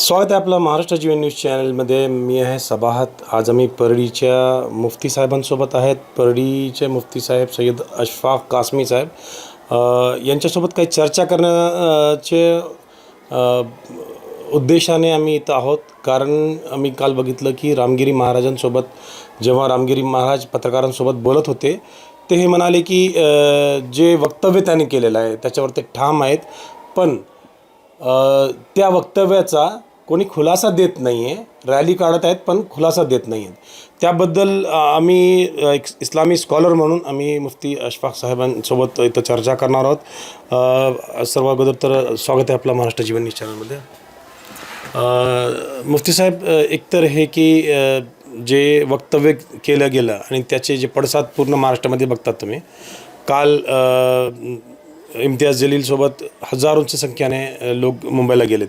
स्वागत आहे आपलं महाराष्ट्र जीवन न्यूज चॅनलमध्ये. मी आहे सभाहात आज आम्ही परडीच्या मुफ्ती साहेबांसोबत आहेत. परडीचे मुफ्ती साहेब सय्यद अशफाक कासमी साहेब. यांच्यासोबत काही चर्चा करण्याचे उद्देशाने आम्ही इथं आहोत. कारण आम्ही काल बघितलं की रामगिरी महाराजांसोबत जेव्हा रामगिरी महाराज पत्रकारांसोबत बोलत होते ते हे म्हणाले की जे वक्तव्य त्यांनी केलेलं आहे त्याच्यावर ते ठाम आहेत. पण त्या वक्तव्याचा कोणी खुलासा देत नाही आहे रॅली काढत आहेत पण खुलासा देत नाही आहेत त्याबद्दल आम्ही एक इस्लामी स्कॉलर म्हणून आम्ही मुफ्ती अशफाक साहेबांसोबत इथं चर्चा करणार आहोत. सर्व अगोदर तर स्वागत आहे आपला महाराष्ट्र जीवन न्यूज चॅनलमध्ये. मुफ्ती साहेब एकतर हे की जे वक्तव्य केलं गेलं आणि त्याचे जे पडसाद पूर्ण महाराष्ट्रामध्ये बघतात तुम्ही काल इम्तियाज जलीलसोबत हजारोंच्या संख्येने लोक मुंबईला गेलेत.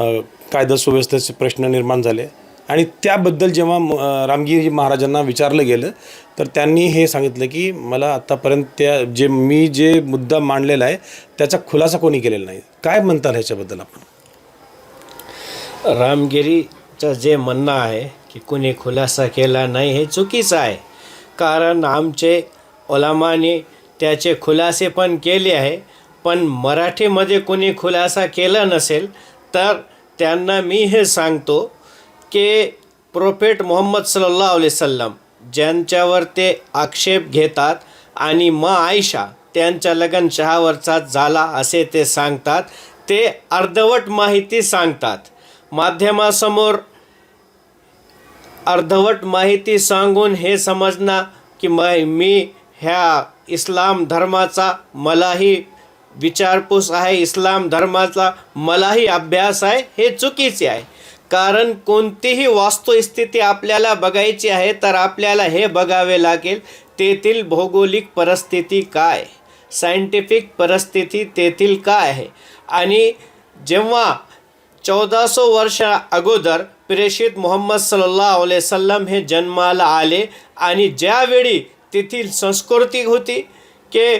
कायदा सुव्यवस्थेचे प्रश्न निर्माण झाले. आणि त्याबद्दल जेव्हा रामगिरी महाराजांना विचारलं गेलं तर त्यांनी हे सांगितलं की मला आत्तापर्यंत त्या जे मी जे मुद्दा मांडलेला आहे त्याचा खुलासा कोणी केलेला नाही. काय म्हणताल ह्याच्याबद्दल आपण? रामगिरीचं जे म्हणणं आहे की कुणी खुलासा केला नाही हे चुकीचं आहे. कारण आमचे ओलामाने त्याचे खुलासे पण केले आहे पण मराठीमध्ये कुणी खुलासा केला नसेल तर त्यांना मी हे सांगतो की प्रोफेट मोहम्मद सल्ला अलैहि ज्यांच्यावर ते आक्षेप घेतात आणि म आयशा त्यांच्या लगन शहावरचा झाला असे ते सांगतात ते अर्धवट माहिती सांगतात. माध्यमासमोर अर्धवट माहिती सांगून हे समजणं की म मी ह्या इस्लाम धर्माचा मलाही विचारपूस आहे इस्लाम धर्माचा मलाही अभ्यास आहे हे चुकीचे आहे. कारण कोणतीही वास्तुस्थिती आपल्याला बघायची आहे तर आपल्याला हे बघावे लागेल तेथील भौगोलिक परिस्थिती काय? सायंटिफिक परिस्थिती तेथील काय आहे? आणि जेव्हा चौदासो वर्ष अगोदर प्रेषित मोहम्मद सल्ला अलैहि हे जन्माला आले आणि ज्यावेळी तेथील संस्कृती होती की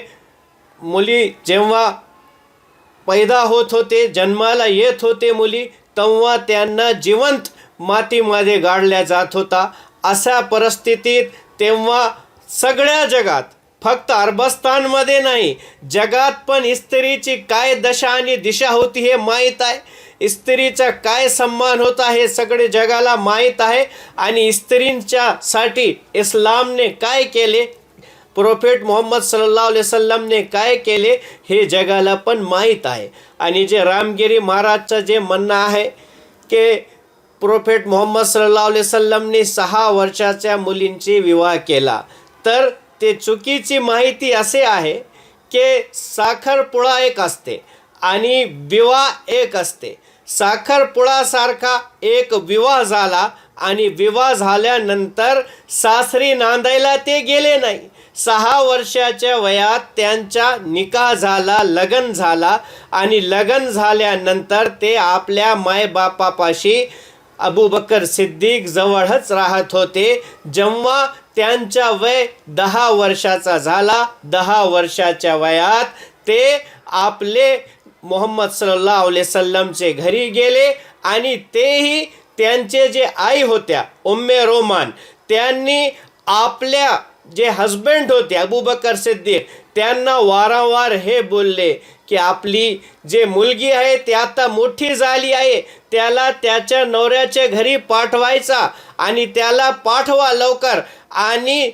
मुली जेव्हा पैदा होत होते जन्माला येत होते मुली तेव्हा त्यांना जिवंत मातीमध्ये गाडल्या जात होता. अशा परिस्थितीत तेव्हा सगळ्या जगात फक्त अरबस्तानमध्ये नाही जगात पण स्त्रीची काय दशा आणि दिशा होती हे माहीत आहे. स्त्रीचा काय सन्मान होता हे सगळे जगाला माहीत आहे. आणि स्त्रींच्यासाठी इस्लामने काय केले? प्रोफेट मोहम्मद सल्ला सल्लमने काय केले हे जगाला पण माहीत आहे. आणि जे रामगिरी महाराजचं जे म्हणणं आहे की प्रोफेट मोहम्मद सल्ला सल्लमने सहा वर्षाच्या मुलींची विवाह केला तर ते चुकीची माहिती असे आहे की साखरपुळा एक असते आणि विवाह एक असते. साखरपुळासारखा एक विवाह झाला आणि विवाह झाल्यानंतर सासरी नांदायला ते गेले नाही. सहा वर्षाच्या वयात त्यांचा निकाह झाला लग्न झाला आणि लग्न झाल्यानंतर ते आपल्या मायबापापाशी अबूबकर सिद्दीक जवळच राहत होते. जेव्हा त्यांचा वय दहा वर्षाचा झाला दहा वर्षाच्या वयात ते आपले मोहम्मद सल्ला सल्लमचे घरी गेले आणि तेही त्यांचे जे आई होत्या उम्मे रोमान त्यांनी आपल्या जे हजबंड होते अबूबकर सिद्दीक त्यांना वारंवार हे बोलले की आपली जे मुलगी आहे ती आता मोठी झाली आहे त्याला त्याच्या नवऱ्याच्या घरी पाठवायचा आणि त्याला पाठवा लवकर. आणि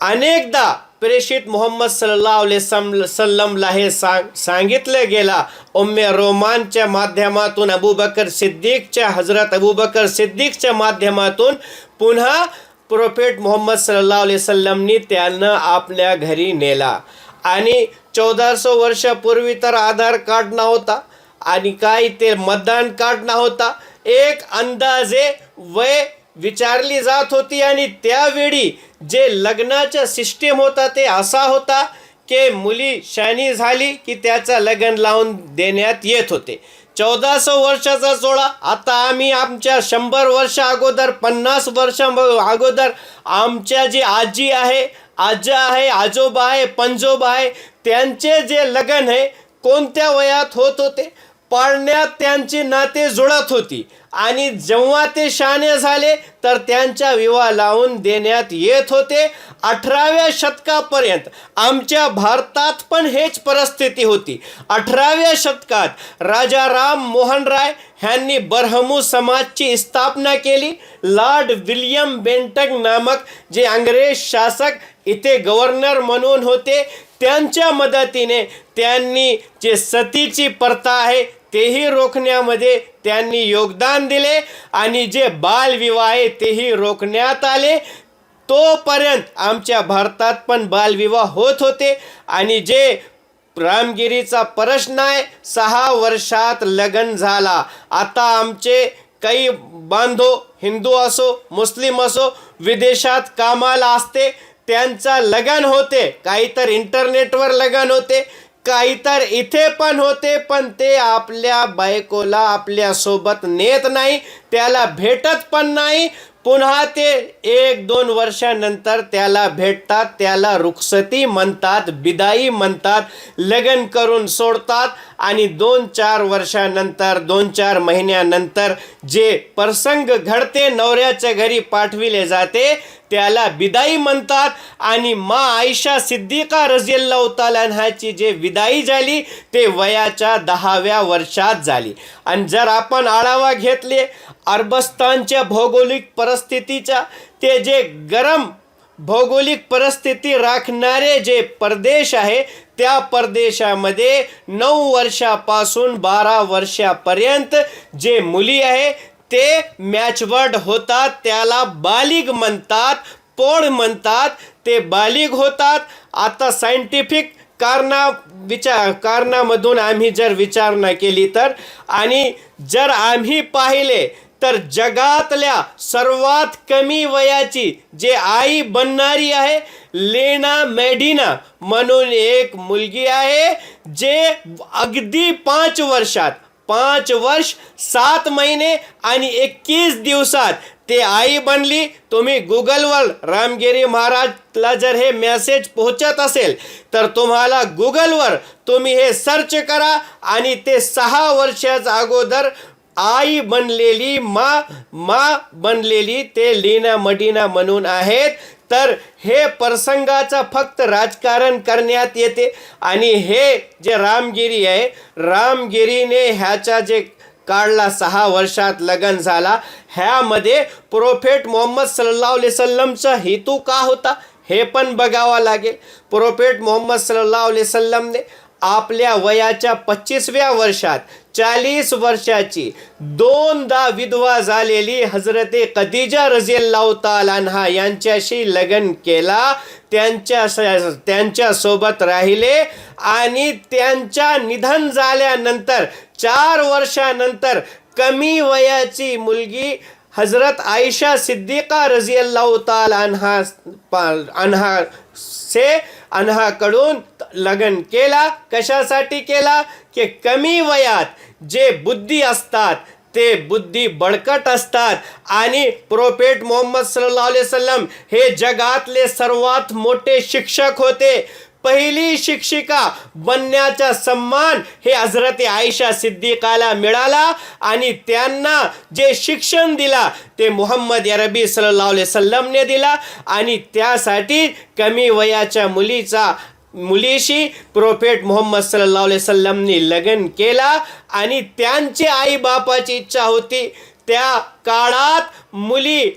अनेकदा प्रेषित मोहम्मद सल्ला सल्लमला हे सांग सांगितलं गेला. उम्मे रोमानच्या माध्यमातून अबूबकर सिद्दीकच्या हजरत अबूबकर सिद्दीकच्या माध्यमातून पुन्हा प्रोफेट मोहम्मद सल्ला सल्लमनी त्यांना आपल्या घरी नेला. आणि चौदाशे वर्षापूर्वी तर आधार कार्ड नव्हता आणि काय ते मतदान कार्ड नव्हता. एक अंदाजे वय विचारली जात होती आणि त्यावेळी जे लग्नाचा सिस्टीम होता ते असा होता की मुली शानी झाली की त्याचं लग्न लावून देण्यात येत होते. चौदाशे वर्षाचा सोळा आता आम्ही आमच्या शंभर वर्ष अगोदर पन्नास वर्ष अगोदर आमच्या जी आजी आहे आजा आहे आजोबा आहे पंजोबा आहे त्यांचे जे लग्न आहे कोणत्या वयात होत होते? पाळण्यात त्यांची नाते जुळत होती. आणि जेव्हा ते शाणे झाले तर त्यांच्या विवाह लावून देण्यात येत होते. अठराव्या शतकापर्यंत आमच्या भारतात पण हेच परिस्थिती होती. अठराव्या शतकात राजा राम मोहन राय ह्यांनी बरहमू समाजची स्थापना केली. लॉर्ड विल्यम बेंटक नामक जे अंग्रेज शासक इथे गव्हर्नर म्हणून होते त्यांच्या मदतीने त्यांनी जे सतीची प्रथा आहे तेही रोखण्यामध्ये त्यांनी योगदान दिले आणि जे बालविवाह आहे तेही रोखण्यात आले. तोपर्यंत आमच्या भारतात पण बालविवाह होत होते आणि जे रामगिरीचा प्रश्न आहे सहा वर्षात लग्न झाला. आता आमचे काही बांधव हिंदू असो मुस्लिम असो विदेशात कामाला असते त्यांचा लगन होते. काही तर इंटरनेटवर लगन होते. काही तर इथे पण होते पण ते आपल्या बायकोला आपल्यासोबत नेत नाही त्याला भेटत पण नाही. पुन्हा ते एक दोन वर्षानंतर त्याला भेटतात त्याला रुखसती म्हणतात बिदाई म्हणतात लग्न करून सोडतात आणि दोन चार वर्षानंतर दोन चार महिन्यानंतर जे प्रसंग घडते नवऱ्याच्या घरी पाठविले जाते त्याला बिदाई म्हणतात. आणि मा आयशा सिद्दिका रजियल्लाहु तालांहाची जे विदाई झाली ते वयाच्या दहाव्या वर्षात झाली. आणि जर आपण आढावा घेतले अरबस्तानच्या भौगोलिक परिस्थितीचा ते जे गरम भौगोलिक परिस्थिती राखणारे जे परदेश आहे त्या परदेशामध्ये नऊ वर्षापासून बारा वर्षापर्यंत जे मुली आहे ते मॅचवर्ड होतात त्याला बालिग म्हणतात पोळ म्हणतात ते बालिग होतात. आता सायंटिफिक कारणा विचार कारणामधून आम्ही जर विचारणा केली तर आणि जर आम्ही पाहिले तर जगातल्या सर्वात कमी वयाची जे आई बनणारी आहे लेना मेडिना म्हणून एक मुलगी आहे जे अगदी पाच वर्षात पाच वर्ष सात महिने आणि एकवीस दिवसात ते आई बनली. तुम्ही गुगलवर रामगिरी महाराजला जर हे मेसेज पोहोचत असेल तर तुम्हाला गुगलवर तुम्ही हे सर्च करा आणि ते सहा वर्षाच्या अगोदर आई बनलेली मा मा बनलेली ते लीना मडिना म्हणून आहेत. तर हे प्रसंगाचं फक्त राजकारण करण्यात येते. आणि हे जे रामगिरी आहे रामगिरीने ह्याचा जे काढला सहा वर्षात लग्न झाला ह्यामध्ये प्रोफेट मोहम्मद सल्ला सल्लमचा हेतू का होता हे पण बघावा लागेल. प्रोफेट मोहम्मद सल्ला सल्लमने आपल्या वयाच्या पच्चीसव्या वर्षात चाळीस वर्षाची दोनदा विधवा झालेली हजरते कदिजा रजियल्लाहु तालान्हा यांच्याशी लग्न केला. त्यांच्या त्यांच्यासोबत राहिले आणि त्यांच्या निधन झाल्यानंतर चार वर्षानंतर कमी वयाची मुलगी हजरत आयशा सिद्दीका रजियल्लाहु ताला अन्हा अन्हा से अन्हाकडून लग्न केला कशासाठी केला? की कमी वयात जे बुद्धी असतात ते बुद्धी बळकट असतात. आणि प्रोफेट मोहम्मद सल्ला सल्लम हे जगातले सर्वात मोठे शिक्षक होते. पहिली शिक्षिका बनण्याचा सन्मान हे हजरत आयशा सिद्दीकाला मिळाला आणि त्यांना जे शिक्षण दिला ते मोहम्मद अरबी सल्लल्लाहु सल्लमने दिला आणि त्यासाठी कमी वयाच्या मुलीचा मुलीशी प्रोफेट मोहम्मद सल्लल्लाहु सल्लमने लग्न केला आणि त्यांची आईबापाची इच्छा होती. त्या काळात मुली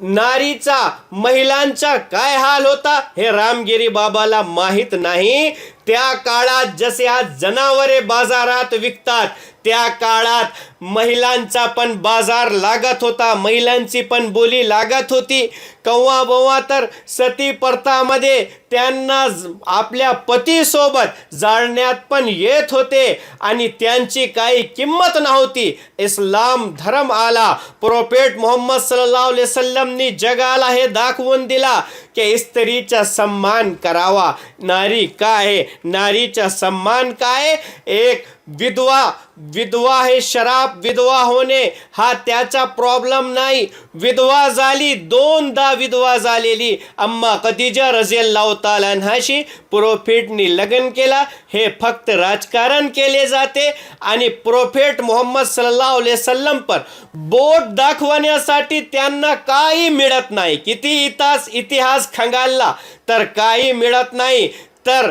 नारीचा महिलांचा काय हाल होता हे रामगिरी बाबाला माहीत नाही. त्या काळात जसे आज जनावरे बाजारात विकतात त्या काळात महिलांचा पण बाजार लागत होता महिलांची पण बोली लागत होती. कव्वा बव्वा तर सती प्रथामध्ये त्यांना आपल्या पतीसोबत जाळण्यात पण येत होते आणि त्यांची काही किंमत नव्हती. इस्लाम धर्म आला. प्रोफेट मोहम्मद सल्ला सल्लमनी जगाला हे दाखवून दिला की स्त्रीचा सन्मान करावा. नारी का आहे? नारीचा सन्मान काय? एक विधवा विधवा हे शराब विधवा होणे हा त्याचा प्रॉब्लेम नाही. विधवा झाली दोनदा विधवा झालेली. अम्मा खदिजा रजेल लावताला? अन्हाशी प्रोफेटनी लग्न केला. हे फक्त राजकारण केले जाते. आणि प्रोफेट मोहम्मद सल्लल्लाहु सल्लम पर बोट दाखवण्यासाठी त्यांना काही मिळत नाही. किती इतिहास इतिहास खंगालला तर काही मिळत नाही. तर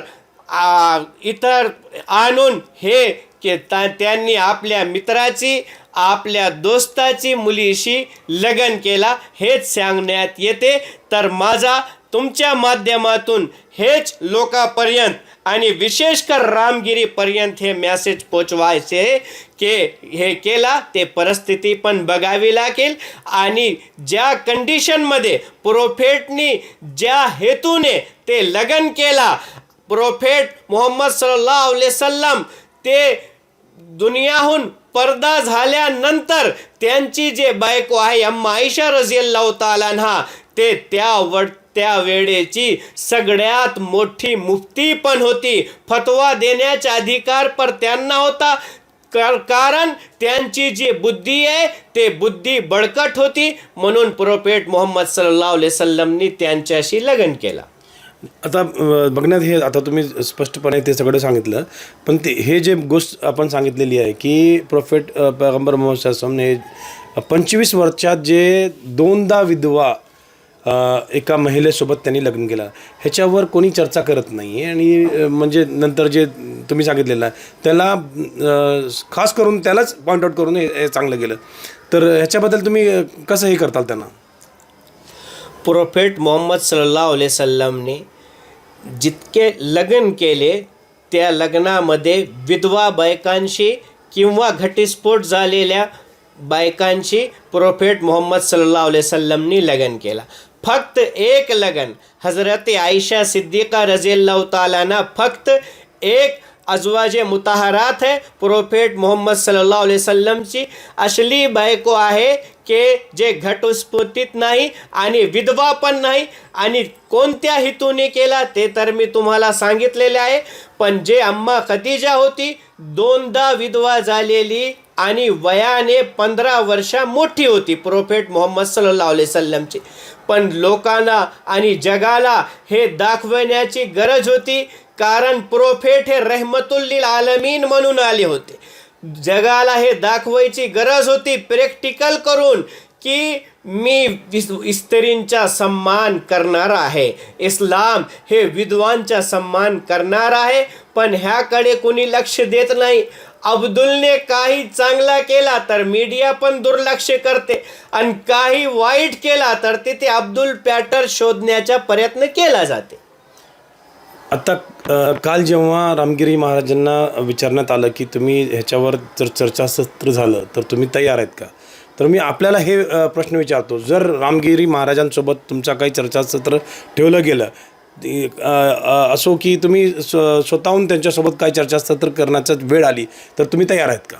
इतर आणून हे की त्यांनी आपल्या मित्राची आपल्या दोस्ताची मुलीशी लग्न केला. हेच सांगण्यात येते. तर माझा तुमच्या माध्यमातून हेच लोकापर्यंत आणि विशेषकर रामगिरीपर्यंत हे मेसेज पोचवायचे के हे केला. ते परिस्थिती पण बघावी लागेल. आणि ज्या कंडिशनमध्ये प्रोफेटनी ज्या हेतूने ते लग्न केला प्रोफेट मोहम्मद सल्ला अलैहि ते दुनियाहून पर्दा झाल्यानंतर त्यांची जे बायको आहे अम्मा आयशा रझियल्लाहु तालान्हा ते त्या व त्या वेळेची सगळ्यात मोठी मुफ्ती पण होती. फतवा देण्याचा अधिकार पर त्यांना होता. कारण त्यांची जी बुद्धी आहे ते बुद्धी बळकट होती. म्हणून प्रोफेट मोहम्मद सल्ला सल्लमनी त्यांच्याशी लग्न केला. आता बघण्यात हे आता तुम्ही स्पष्टपणे ते सगळं सांगितलं पण ते हे जे गोष्ट आपण सांगितलेली आहे की प्रोफेट पैगंबर मोहम्मद सल्लमने पंचवीस वर्षात जे दोनदा विधवा एका महिलेसोबत त्यांनी लग्न केलं ह्याच्यावर कोणी चर्चा करत नाही आहे आणि म्हणजे नंतर जे तुम्ही सांगितलेलं आहे त्याला खास करून त्यालाच पॉईंट आउट करून हे चांगलं गेलं. तर ह्याच्याबद्दल तुम्ही कसं हे करताल त्यांना? प्रोफेट मोहम्मद सल्ला अलैहि जितके लग्न केले त्या लग्नामध्ये विधवा बायकांशी किंवा घटस्फोट झालेल्या बायकांशी प्रोफेट मोहम्मद सल्ला सल्लमनी लग्न केला. फक्त एक लग्न हजरत आयशा सिद्दीका रजील्लाहु तालाना फक्त एक अजवाजे मुताहरात है प्रोफेट मोहम्मद सल्ला अलैहि असली बायको आहे के जे घटस्फोटित नाही आणि विधवा पण नाही आणि कोणत्या हेतूने केला ते तर मी तुम्हाला सांगितलेले आहे. पण जे अम्मा खदिजा होती दोनदा विधवा झालेली आणि वयाने पंधरा वर्षा मोठी होती प्रोफेट मोहम्मद सल्ला अलैहि पण लोकांना आणि जगाला हे दाखवण्याची गरज होती कारण प्रोफेट हे रहमतुल्लील आलमीन म्हणून आले होते. जगाला हे दाखवायची गरज होती प्रॅक्टिकल करून की मी विस- स्त्रींचा सन्मान करणार आहे. इस्लाम हे विद्वांचा सन्मान करणार आहे पण ह्याकडे कोणी लक्ष देत नाही. अब्दुलने काही चांगला केला तर मीडिया पण दुर्लक्ष करते आणि काही वाईट केला तर तिथे अब्दुल पॅटर शोधण्याचा प्रयत्न केला जाते. आता काल जेव्हा रामगिरी महाराजांना विचारण्यात आलं की तुम्ही ह्याच्यावर जर चर्चासत्र झालं तर तुम्ही तयार आहेत का? तर मी आपल्याला हे प्रश्न विचारतो. जर रामगिरी महाराजांसोबत तुमचा काही चर्चासत्र ठेवलं गेलं असो की तुम्ही स्व स्वतःहून त्यांच्यासोबत काही चर्चासत्र करण्याचा वेळ आली तर तुम्ही तयार आहेत का?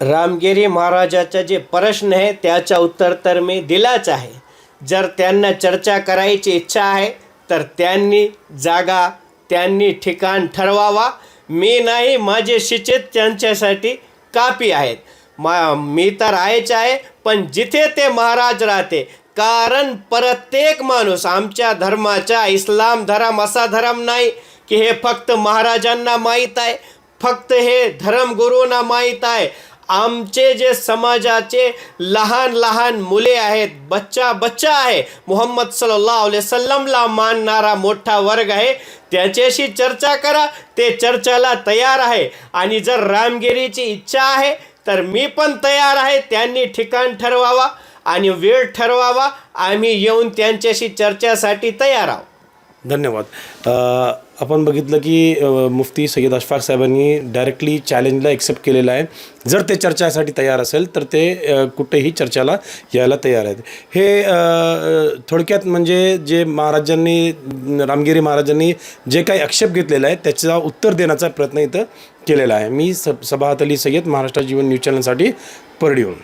रामगिरी महाराजाचा जे प्रश्न आहे त्याचा उत्तर तर मी दिलाच आहे. जर त्यांना चर्चा करायची इच्छा आहे तर त्यांनी जागा त्यांनी ठिकाण ठरवावा. मी नाही माझे शिचित त्यांच्यासाठी कापी आहेत. मा मी तर आहेच आहे पण जिथे ते महाराज राहते कारण प्रत्येक माणूस आमच्या धर्माचा इस्लाम धर्म असा धर्म नाही की हे फक्त महाराजांना माहीत आहे फक्त हे धर्मगुरूंना माहीत आहे. आमचे जे समाजाचे लहान लहान मुले आहेत बच्चा बच्चा आहे मोहम्मद सल्लल्लाहु अलैहि मानणारा मोठा वर्ग आहे त्याच्याशी चर्चा करा ते चर्चाला तयार आहे. आणि जर रामगिरीची इच्छा आहे तर मी पण तयार आहे त्यांनी ठिकाण ठरवावा आणि वेळ ठरवावा आम्ही येऊन त्यांच्याशी चर्चेसाठी तयार आहोत. धन्यवाद. आपण बघितलं की मुफ्ती सय्यद अशफाक साहेबांनी डायरेक्टली चॅलेंजला एक्सेप्ट केलेलं आहे. जर ते चर्चासाठी तयार असेल तर ते कुठेही चर्चेला यायला तयार आहेत. हे थोडक्यात म्हणजे जे महाराजांनी रामगिरी महाराजांनी जे काही आक्षेप घेतलेला आहे त्याचा उत्तर देण्याचा प्रयत्न इथं केलेला आहे. मी स सभात अली सय्यद महाराष्ट्र जीवन न्यूज चॅनलसाठी परडीहून